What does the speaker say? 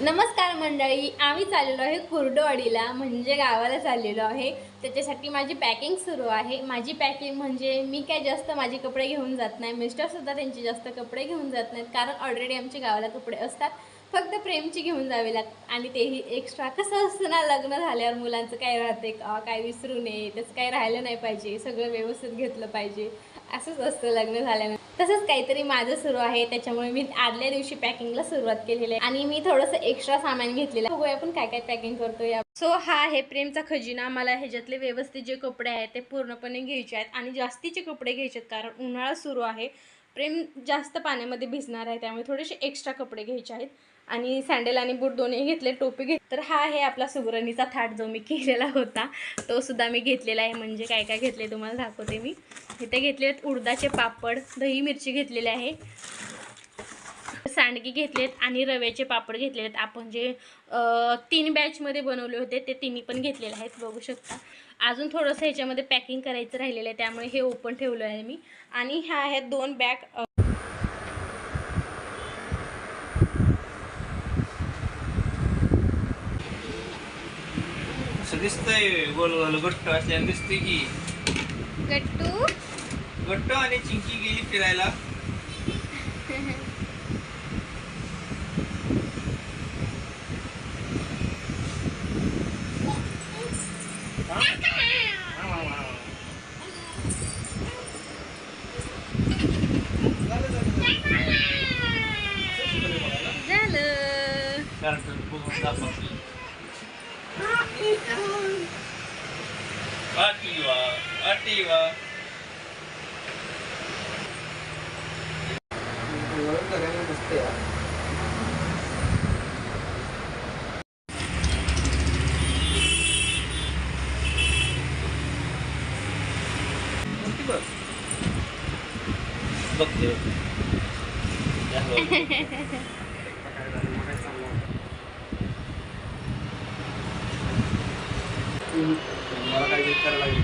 नमस्कार मंडळी आम्ही चाललेलो आहे कुर्डवाडीला म्हणजे गावाला चाललेलो आहे. त्याच्यासाठी माझी पॅकिंग सुरू आहे. माझी पॅकिंग म्हणजे मी काय जास्त माझे कपडे घेऊन जात नाही. मिस्टरसुद्धा त्यांचे जास्त कपडे घेऊन जात नाहीत कारण ऑलरेडी आमचे गावाला कपडे असतात. फक्त प्रेमची घेऊन जावे लागतात आणि तेही एक्स्ट्रा कसं असतं ना लग्न झाल्यावर मुलांचं काय राहते का? काय विसरू नये. त्याचं काय राहिलं नाही पाहिजे. सगळं व्यवस्थित घेतलं पाहिजे. असंच असतं लग्न झाल्यानंतर. तसंच काहीतरी माझं सुरू आहे. त्याच्यामुळे मी आदल्या दिवशी पॅकिंगला सुरुवात केलेली आहे. आणि मी थोडंसं एक्स्ट्रा सामान घेतलेलं बघूया आपण काय काय पॅकिंग करतो या सो हा आहे प्रेमचा खजिना. मला ह्याच्यातले व्यवस्थित जे कपडे आहेत ते पूर्णपणे घ्यायचे आहेत. आणि जास्तीचे कपडे घ्यायचे आहेत कारण उन्हाळा सुरू आहे. प्रेम जास्त पाण्यामध्ये भिजणार आहे त्यामुळे थोडेसे एक्स्ट्रा कपडे घ्यायचे आहेत. आणि सँडल आणि बूट दोन्ही घेतले टोपी घेत तर हा आहे आपला सुगरणीचा थाट जो मी केलेला होता. तो सुद्धा मी घेतलेला आहे. म्हणजे काय काय घेतले तुम्हाला दाखवते मी. इथे घेतले आहेत उडदाचे पापड दही मिरची घेतलेले आहे. सांडगी घेतलेत आणि रव्याचे पापड घेतलेले आहेत आपण जे तीन बॅचमध्ये बनवले होते ते तिन्ही पण घेतलेले आहेत बघू शकता. अजून थोडंसं ह्याच्यामध्ये पॅकिंग करायचं राहिलेलं आहे त्यामुळे हे ओपन ठेवलं आहे मी. आणि ह्या आहेत दोन बॅग दिसतंय गोल गोल गट्ट असल्याने की. गट्टू गट्ट आणि चिंकी गेली फिरायला. வாட்டிவா வாட்டிவா வளர்ந்த கதை 分だって मला काही विचारायला लागेल